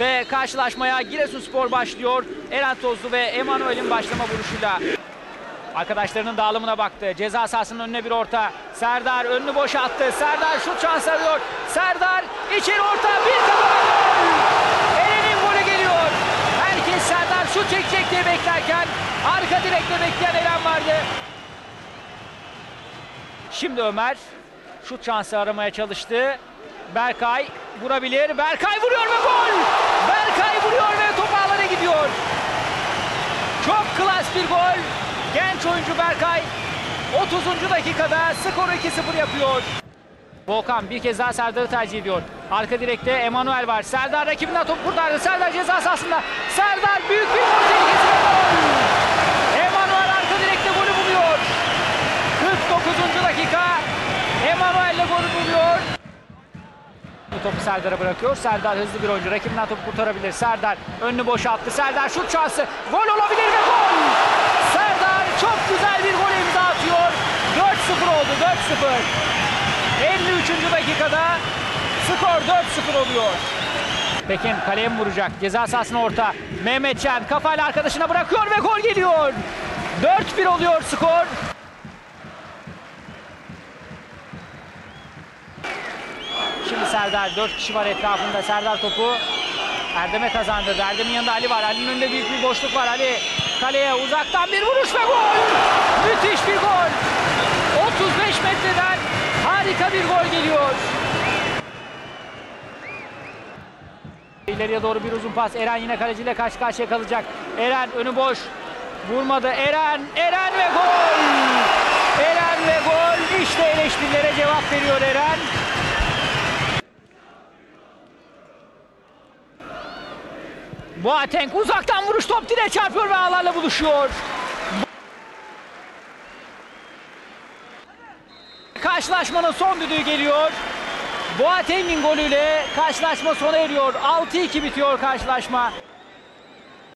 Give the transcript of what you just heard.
Ve karşılaşmaya Giresunspor başlıyor. Eren Tozlu ve Emanuel'in başlama vuruşuyla. Arkadaşlarının dağılımına baktı. Ceza sahasının önüne bir orta. Serdar önünü boşa attı. Serdar şut şansı arıyor. Serdar içeri orta bir kafa! Eren'in golü geliyor. Herkes Serdar şut çekecek diye beklerken arka direkte bekleyen Eren vardı. Şimdi Ömer şut şansı aramaya çalıştı. Berkay vurabilir. Berkay vuruyor ve gol! Berkay vuruyor ve top ağlara gidiyor. Çok klas bir gol. Genç oyuncu Berkay 30. dakikada skoru 2-0 yapıyor. Volkan bir kez daha Serdar'ı tercih ediyor. Arka direkte Emanuel var. Serdar rakibinden top kurtardı. Serdar ceza sahasında. Serdar büyük bir gol tehlikesi ve gol. Emanuel arka direkte golü buluyor. 49. dakika. Emanuel ile golü buluyor. Bu topu Serdar'a bırakıyor. Serdar hızlı bir oyuncu. Rakibinden topu kurtarabilir. Serdar önünü boşalttı. Serdar şut şansı. Gol olabilir ve gol. Serdar çok güzel bir gol imza atıyor. 4-0 oldu. 4-0. 53. dakikada skor 4-0 oluyor. Pekin kaleye mi vuracak? Ceza sahasına orta. Mehmetcan kafayla arkadaşına bırakıyor ve gol geliyor. 4-1 oluyor skor. Serdar. Dört kişi var etrafında. Serdar topu Erdem'e kazandırdı. Erdem'in yanında Ali var. Ali'nin önünde büyük bir boşluk var. Ali kaleye uzaktan bir vuruş ve gol! Müthiş bir gol! 35 metreden harika bir gol geliyor. İleriye doğru bir uzun pas. Eren yine kaleciyle karşı karşıya kalacak. Eren önü boş. Vurmadı. Eren, Eren ve gol! Eren ve gol! İşte eleştirilere cevap veriyor Eren. Boateng uzaktan vuruş top direğe çarpıyor ve ağlarla buluşuyor. Karşılaşmanın son düdüğü geliyor. Boateng'in golüyle karşılaşma sona eriyor. 6-2 bitiyor karşılaşma.